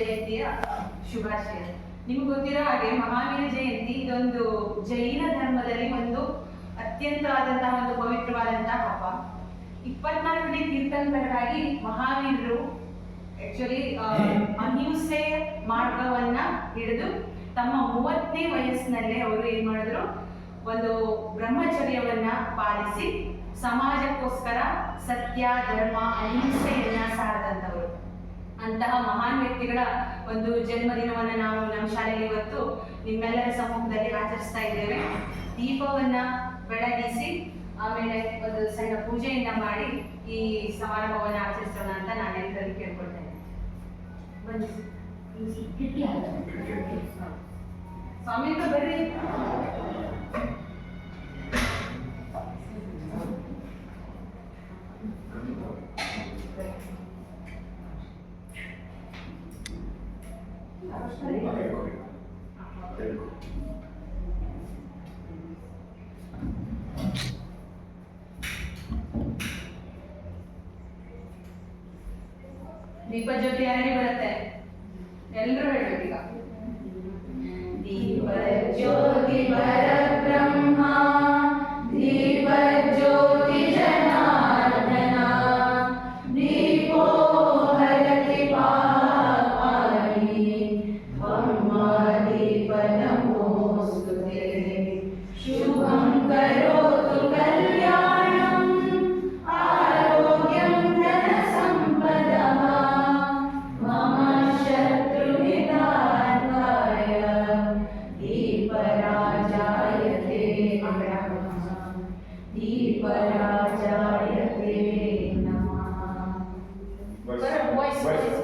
ಜಯಂತಿಯ ಶುಭಾಶಯ. ನಿಮ್ಗೆ ಗೊತ್ತಿರೋ ಹಾಗೆ ಮಹಾವೀರ ಜಯಂತಿ ಇದೊಂದು ಜೈನ ಧರ್ಮದಲ್ಲಿ ಒಂದು ಅತ್ಯಂತ ಆದಂತಹ ಒಂದು ಪವಿತ್ರವಾದಂತಹ ಹಬ್ಬ. ಇಪ್ಪತ್ನಾಲ್ಕನೇ ತೀರ್ಥಂಕರಾಗಿ ಮಹಾವೀರರು ಆಕ್ಚುಲಿ ಅಹಿಂಸೆ ಮಾರ್ಗವನ್ನ ಹಿಡಿದು ತಮ್ಮ ಮೂವತ್ತನೇ ವಯಸ್ಸಿನಲ್ಲೇ ಅವರು ಏನ್ ಮಾಡಿದ್ರು, ಒಂದು ಬ್ರಹ್ಮಚರ್ಯವನ್ನ ಪಾಲಿಸಿ ಸಮಾಜಕ್ಕೋಸ್ಕರ ಸತ್ಯ, ಧರ್ಮ, ಅಹಿಂಸೆಯನ್ನ ಸಾರದಂತವರು ಅಂತಹ ಮಹಾನ್ ವ್ಯಕ್ತಿಗಳ ಒಂದು ಜನ್ಮದಿನವನ್ನ ನಾವು ನಮ್ಮ ಶಾಲೆಯಲ್ಲಿ ಇವತ್ತು ನಿಮ್ಮೆಲ್ಲರ ಸಮ್ಮುಖದಲ್ಲಿ ಆಚರಿಸ್ತಾ ಇದ್ದೇವೆ. ದೀಪವನ್ನ ಬೆಳಗಿಸಿ ಆಮೇಲೆ ಒಂದು ಸಣ್ಣ ಪೂಜೆಯಿಂದ ಮಾಡಿ ಈ ಸಮಾರಂಭವನ್ನು ಆಚರಿಸೋಣ ಅಂತ ನಾನು ಎಲ್ಲರಲ್ಲಿ ಕೇಳ್ಕೊಳ್ತೇನೆ ಸ್ವಾಮಿ ಬರ್ರಿ. ದೀಪ ಜ್ಯೋತಿ ಯಾರಿಗೆ ಬರುತ್ತೆ ಎಲ್ಲರೂ ಹೇಳ್ಬೇಕೀಗ ದೀಪ ಜ್ಯೋತಿ ಬರ पराजायते नमः दीपराजायते नमः। Voice, voice.